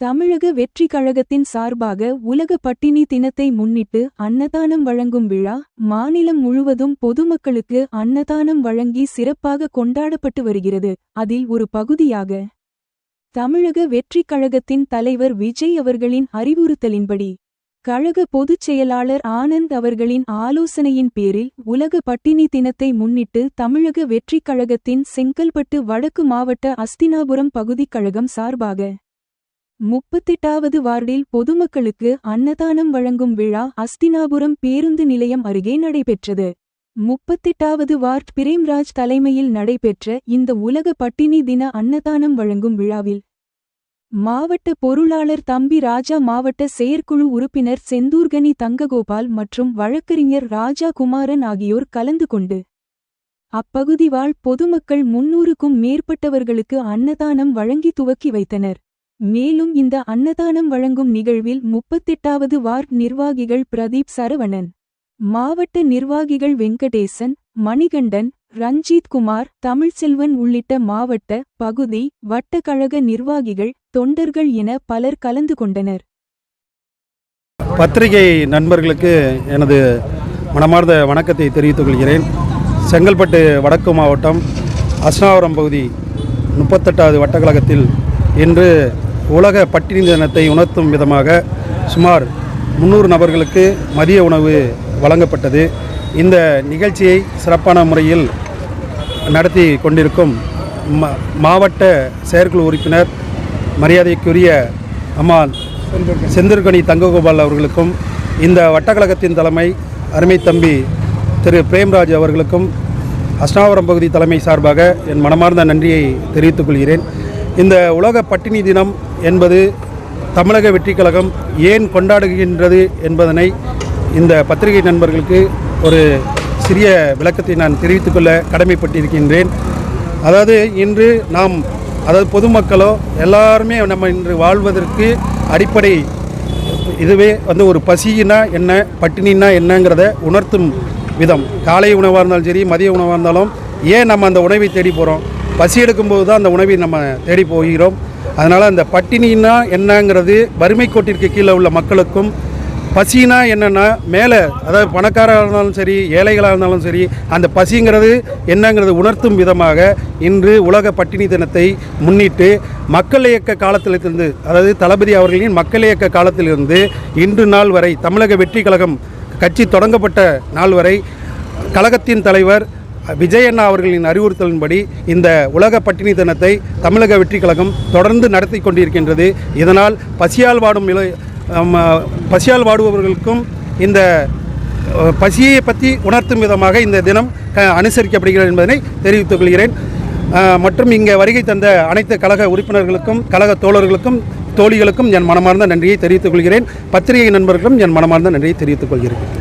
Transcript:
தமிழக வெற்றி கழகத்தின் சார்பாக உலக பட்டினி தினத்தை முன்னிட்டு அன்னதானம் வழங்கும் விழா மாநிலம் முழுவதும் பொதுமக்களுக்கு அன்னதானம் வழங்கி சிறப்பாக கொண்டாடப்பட்டு வருகிறது. அதில் ஒரு பகுதியாக தமிழக வெற்றி கழகத்தின் தலைவர் விஜய் அவர்களின் அறிவுறுத்தலின்படி கழக பொதுச் செயலாளர் ஆனந்த் அவர்களின் ஆலோசனையின் பேரில் உலக பட்டினி தினத்தை முன்னிட்டு தமிழக வெற்றிக் கழகத்தின் செங்கல்பட்டு வடக்கு மாவட்ட அஸ்தினாபுரம் பகுதிக் கழகம் சார்பாக முப்பத்தெட்டாவது வார்டில் பொதுமக்களுக்கு அன்னதானம் வழங்கும் விழா அஸ்தினாபுரம் பேருந்து நிலையம் அருகே நடைபெற்றது. முப்பத்தெட்டாவது வார்ட் பிரேம்ராஜ் தலைமையில் நடைபெற்ற இந்த உலக பட்டினி தின அன்னதானம் வழங்கும் விழாவில் மாவட்ட பொருளாளர் தம்பி ராஜா மாவட்ட செயற்குழு உறுப்பினர் செந்தூர்கனி தங்ககோபால் மற்றும் வழக்கறிஞர் ராஜா குமாரன் ஆகியோர் கலந்து கொண்டு அப்பகுதி வாழ் பொதுமக்கள் முன்னூறுக்கும் மேற்பட்டவர்களுக்கு அன்னதானம் வழங்கி துவக்கி வைத்தனர். மேலும் இந்த அன்னதானம் வழங்கும் நிகழ்வில் முப்பத்தெட்டாவது வார்ட் நிர்வாகிகள் பிரதீப் சரவணன் மாவட்ட நிர்வாகிகள் வெங்கடேசன் மணிகண்டன் ரஞ்சித் குமார் தமிழ்செல்வன் உள்ளிட்ட மாவட்ட பகுதி வட்டக்கழக நிர்வாகிகள் தொண்டர்கள் என பலர் கலந்து கொண்டனர். பத்திரிகை நண்பர்களுக்கு எனது மனமார்ந்த வணக்கத்தை தெரிவித்துக் கொள்கிறேன். செங்கல்பட்டு வடக்கு மாவட்டம் அஸ்னாவரம் பகுதி முப்பத்தெட்டாவது வட்டக்கழகத்தில் இன்று உலக பட்டினி தினத்தை உணர்த்தும் விதமாக சுமார் முந்நூறு நபர்களுக்கு மதிய உணவு வழங்கப்பட்டது. இந்த நிகழ்ச்சியை சிறப்பான முறையில் நடத்தி கொண்டிருக்கும் மாவட்ட செயற்குழு உறுப்பினர் மரியாதைக்குரிய அம்மா செந்திருக்கணி தங்ககோபால் அவர்களுக்கும் இந்த வட்டக்கழகத்தின் தலைமை அருமை தம்பி திரு பிரேம்ராஜ் அவர்களுக்கும் அஷ்டாவரம் பகுதி தலைமை சார்பாக என் மனமார்ந்த நன்றியை தெரிவித்துக் கொள்கிறேன். இந்த உலக பட்டினி தினம் என்பது தமிழக வெற்றி கழகம் ஏன் கொண்டாடுகின்றது என்பதனை இந்த பத்திரிகை நண்பர்களுக்கு ஒரு சிறிய விளக்கத்தை நான் தெரிவித்துக்கொள்ள கடமைப்பட்டிருக்கின்றேன். அதாவது இன்று நாம் அதாவது பொதுமக்களோ எல்லாருமே நம்ம இன்று வாழ்வதற்கு அடிப்படை இதுவே வந்து ஒரு பசினா என்ன பட்டினின்னா என்னங்கிறத உணர்த்தும் விதம். காலை உணவாக இருந்தாலும் சரி மதிய உணவாக இருந்தாலும் ஏன் நம்ம அந்த உணவை தேடி போகிறோம் பசி எடுக்கும்போது தான் அந்த உணவை நம்ம தேடி போகிறோம். அதனால் அந்த பட்டினின்னா என்னங்கிறது வறுமை கோட்டிற்கு கீழே உள்ள மக்களுக்கும் பசினா என்னென்னா மேலே அதாவது பணக்காரராக இருந்தாலும் சரி ஏழைகளாக இருந்தாலும் சரி அந்த பசிங்கிறது என்னங்கிறது உணர்த்தும் விதமாக இன்று உலக பட்டினி தினத்தை முன்னிட்டு மக்கள் இயக்க காலத்திலிருந்து அதாவது தளபதி அவர்களின் மக்கள் இயக்க காலத்திலிருந்து இன்று நாள் வரை தமிழக வெற்றி கழகம் கட்சி தொடங்கப்பட்ட நாள் வரை கழகத்தின் தலைவர் விஜய் அண்ணா அவர்களின் அறிவுறுத்தலின்படி இந்த உலக பட்டினி தினத்தை தமிழக வெற்றி கழகம் தொடர்ந்து நடத்தி கொண்டிருக்கின்றது. இதனால் பசியால் வாடும் இள பசியால் வாடுபவர்களுக்கும் இந்த பசியை பற்றி உணர்த்தும் விதமாக இந்த தினம் க- அனுசரிக்கப்படுகிறது என்பதனை தெரிவித்துக் கொள்கிறேன். மற்றும் இங்கே வருகை தந்த அனைத்து கழக உறுப்பினர்களுக்கும் கழக தோழர்களுக்கும் தோழிகளுக்கும் என் மனமார்ந்த நன்றியை தெரிவித்துக் கொள்கிறேன். பத்திரிகை நண்பர்களுக்கும் என் மனமார்ந்த நன்றியை தெரிவித்துக் கொள்கிறேன்.